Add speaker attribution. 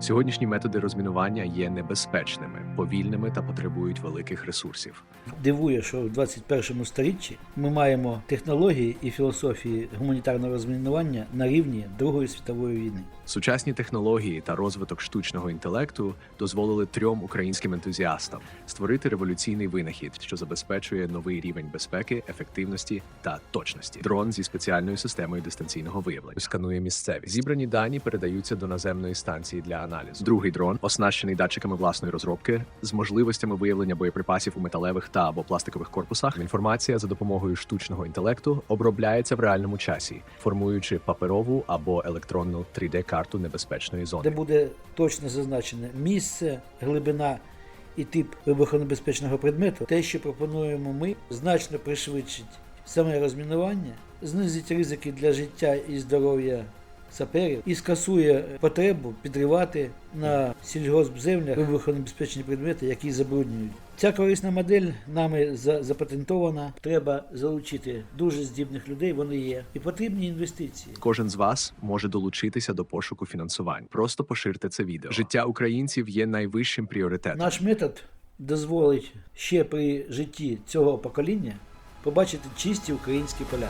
Speaker 1: Сьогоднішні методи розмінування є небезпечними, повільними та потребують великих ресурсів.
Speaker 2: Дивує, що в 21 сторіччі ми маємо технології і філософії гуманітарного розмінування на рівні Другої світової війни.
Speaker 1: Сучасні технології та розвиток штучного інтелекту дозволили трьом українським ентузіастам створити революційний винахід, що забезпечує новий рівень безпеки, ефективності та точності. Дрон зі спеціальною системою дистанційного виявлення сканує місцевість. Зібрані дані передаються до наземної станції для аналізу. Другий дрон, оснащений датчиками власної розробки, з можливостями виявлення боєприпасів у металевих та або пластикових корпусах. Інформація за допомогою штучного інтелекту обробляється в реальному часі, формуючи паперову або електронну 3D-карту небезпечної зони, де
Speaker 2: буде точно зазначене місце, глибина і тип вибухонебезпечного предмету. Те, що пропонуємо ми, значно пришвидшить саме розмінування, знизить ризики для життя і здоров'я саперів і скасує потребу підривати на сільгоспземлях вибухонебезпечні предмети, які забруднюють. Ця корисна модель нами за- запатентована. Треба залучити дуже здібних людей. Вони є і потрібні інвестиції.
Speaker 1: Кожен з вас може долучитися до пошуку фінансувань. Просто поширте це відео. Життя українців є найвищим пріоритетом.
Speaker 2: Наш метод дозволить ще при житті цього покоління побачити чисті українські поля.